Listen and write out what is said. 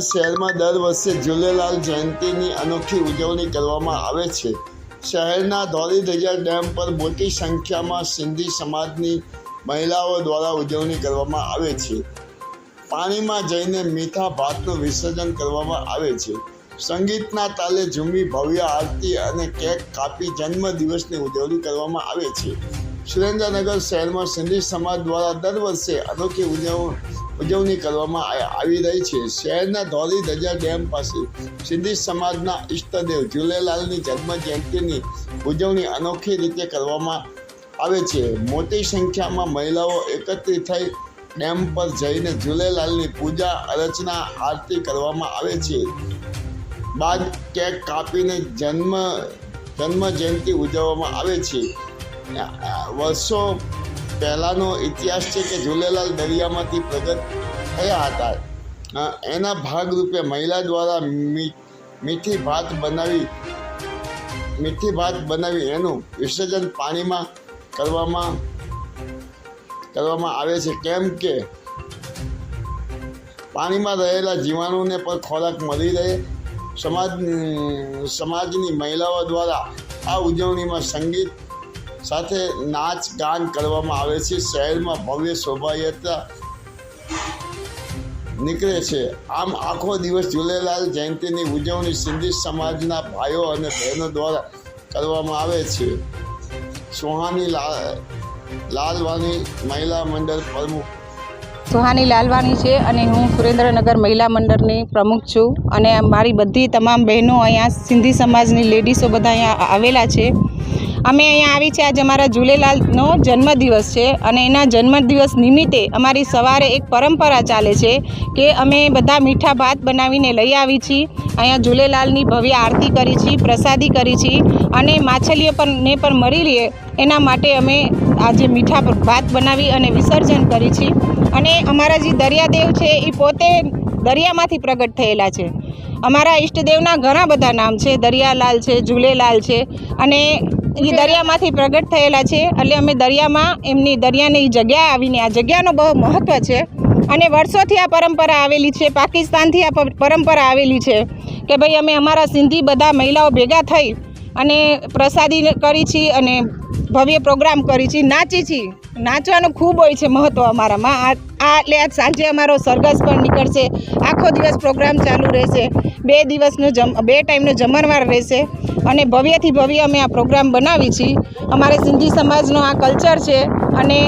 શહેરમાં દર વર્ષે ઝૂલેલાલ જયંતીની અનોખી ઉજવણી કરવામાં આવે છે. શહેરના ધોળી ધજા ડેમ પર મોટી સંખ્યામાં સિંધી સમાજની મહિલાઓ દ્વારા ઉજવણી કરવામાં આવે છે. પાણીમાં જઈને મીઠા ભાતનું વિસર્જન કરવામાં આવે છે. સંગીતના તાલે ઝૂમી ભવ્ય આરતી અને કેક કાપી જન્મદિવસની ઉજવણી કરવામાં આવે છે. સુરેન્દ્રનગર શહેરમાં સિંધી સમાજ દ્વારા દર વર્ષે અનોખી ઉજવ ઉજવણી કરવામાં આવી રહી છે. શહેરના ધોરી ધજા ડેમ પાસે સિંધી સમાજના ઈષ્ટદેવ ઝૂલેલાલની જન્મ જયંતિની ઉજવણી અનોખી રીતે કરવામાં આવે છે. મોટી સંખ્યામાં મહિલાઓ એકત્રિત થઈ ડેમ પર જઈને ઝૂલેલાલની પૂજા, અર્ચના, આરતી કરવામાં આવે છે. બાદ કેક કાપીને જન્મ જન્મ જયંતિ ઉજવવામાં આવે છે. વર્ષો પહેલાંનો ઇતિહાસ છે કે ઝૂલેલાલ દરિયામાંથી પ્રગટ થયા હતા. એના ભાગરૂપે મહિલા દ્વારા મીઠી ભાત બનાવી, મીઠી ભાત બનાવી એનું વિસર્જન પાણીમાં કરવામાં કરવામાં આવે છે. કેમ કે પાણીમાં રહેલા જીવાણુને પણ ખોરાક મળી રહે. સમાજ સમાજની મહિલાઓ દ્વારા આ ઉજવણીમાં સંગીત સાથે નાચ ગાન કરવામાં આવે છે. શહેરમાં ભવ્ય શોભાયાત્રા નીકળે છે. આમ આખો દિવસ ઝૂલેલાલ જયંતીની ઉજવણી સિંધી સમાજના ભાઈઓ અને બહેનો દ્વારા કરવામાં આવે છે. સોહાની લાલવાની મહિલા મંડળ પ્રમુખ. સુહાની લાલવાની છે અને હું સુરેન્દ્રનગર મહિલા મંડળની પ્રમુખ છું અને મારી બધી તમામ બહેનો અહીંયા સિંધી સમાજની લેડીસો બધા અહીંયા આવેલા છે. અમે અહીંયા આવી છે. આજે અમારા ઝૂલેલાલનો જન્મદિવસ છે અને એના જન્મદિવસ નિમિત્તે અમારી સવારે એક પરંપરા ચાલે છે કે અમે બધા મીઠા ભાત બનાવીને લઈ આવી છીએ અહીંયા ઝૂલેલાલની ભવ્ય આરતી કરી છીએ પ્રસાદી કરી છીએ અને માછલીઓ પણ ને પણ મળી રહે એના માટે અમે આજે મીઠા ભાત બનાવી અને વિસર્જન કરી છીએ અને અમારા જે દરિયાદેવ છે એ પોતે દરિયામાંથી પ્રગટ થયેલા છે. અમારા ઈષ્ટદેવના ઘણા બધા નામ છે. દરિયાલાલ છે, ઝૂલેલાલ છે અને એ દરિયામાંથી પ્રગટ થયેલા છે. એટલે અમે દરિયામાં એમની દરિયાની જગ્યા આવીને આ જગ્યાનો બહુ મહત્ત્વ છે. અને વર્ષોથી આ પરંપરા આવેલી છે. પાકિસ્તાનથી આ પરંપરા આવેલી છે કે ભાઈ અમે અમારા સિંધી બધા મહિલાઓ ભેગા થઈ અને પ્રસાદી કરી છીએ અને ભવ્ય પ્રોગ્રામ કરી છીએ નાચી છીએ નાચવાનું ખૂબ હોય છે મહત્ત્વ અમારામાં. આ એટલે આજ સાંજે અમારો સરઘસ પણ નીકળશે. આખો દિવસ પ્રોગ્રામ ચાલુ રહેશે. બે દિવસનો જમ બે ટાઈમનો જમણવાર રહેશે. અને ભવ્યથી ભવ્ય અમે આ પ્રોગ્રામ બનાવી છીએ અમારે સિંધી સમાજનો આ કલ્ચર છે. અને